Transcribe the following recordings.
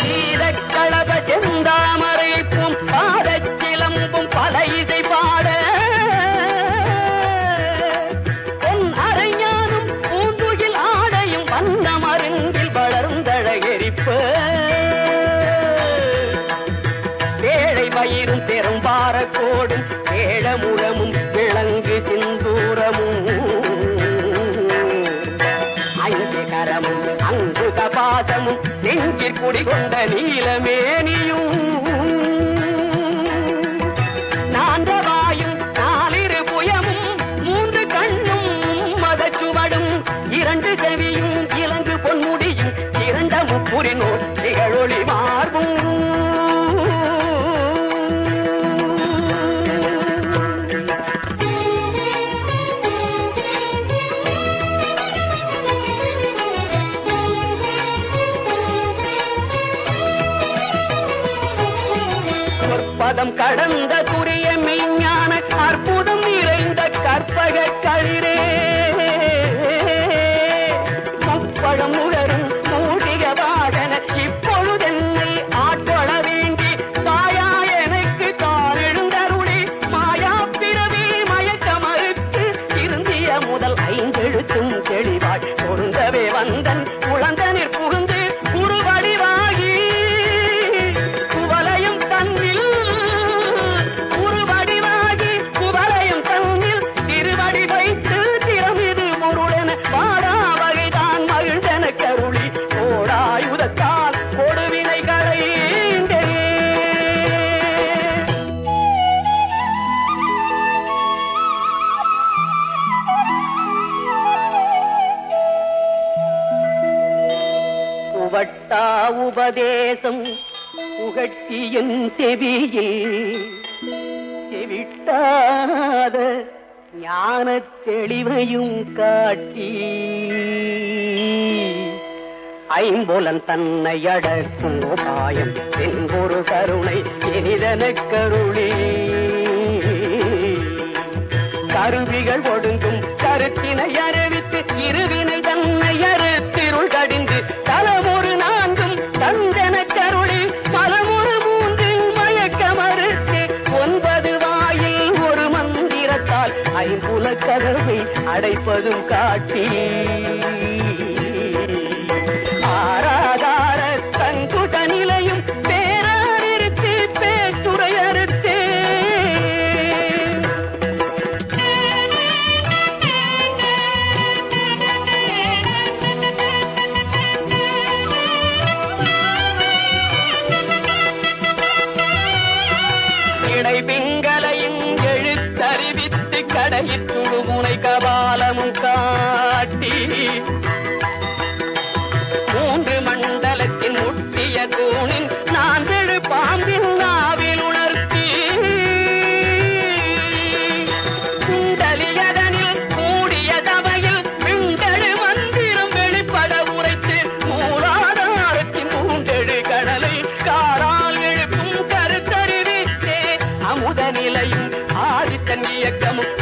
கீழக்களப செந்தாமரைப்பும் பாதச்சிலம்பும் பல இதை பாட. பொன் அரைஞானும் பூந்துகில் ஆடையும் வந்த மருங்கில் வளர்ந்தழகெரிப்ப வேளை பயிரும் பதம் கடந்த பட்டா உபதேசம் புகழ்ச்சியின் செவியில். செவிட்டாத ஞான தெளிவையும் காட்டி. ஐம்புலன் தன்னை அடக்கும் உபாயம் ஒரு கருணை இனிதன கருளி. கருவிகள் ஒடுங்கும் கருத்தினை அறிவித்து இருவினை ஐம்புல கதவை அடைப்பதும் காட்டி.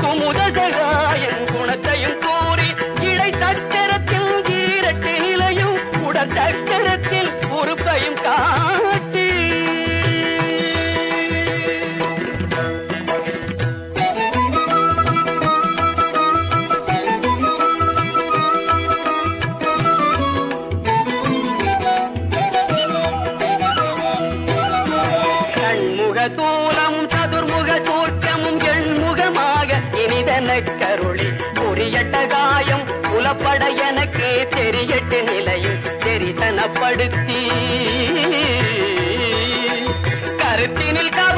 குமுதகாயன் குணத்தையும் கூறி இழை சக்கரத்தில் ஈரட்டு நிலையும் உடல் சக்கரத்தில் பட எனக்கு தெரியட்டு நிலையில் தெரிதனப்படுத்தி கருத்தினில் கவ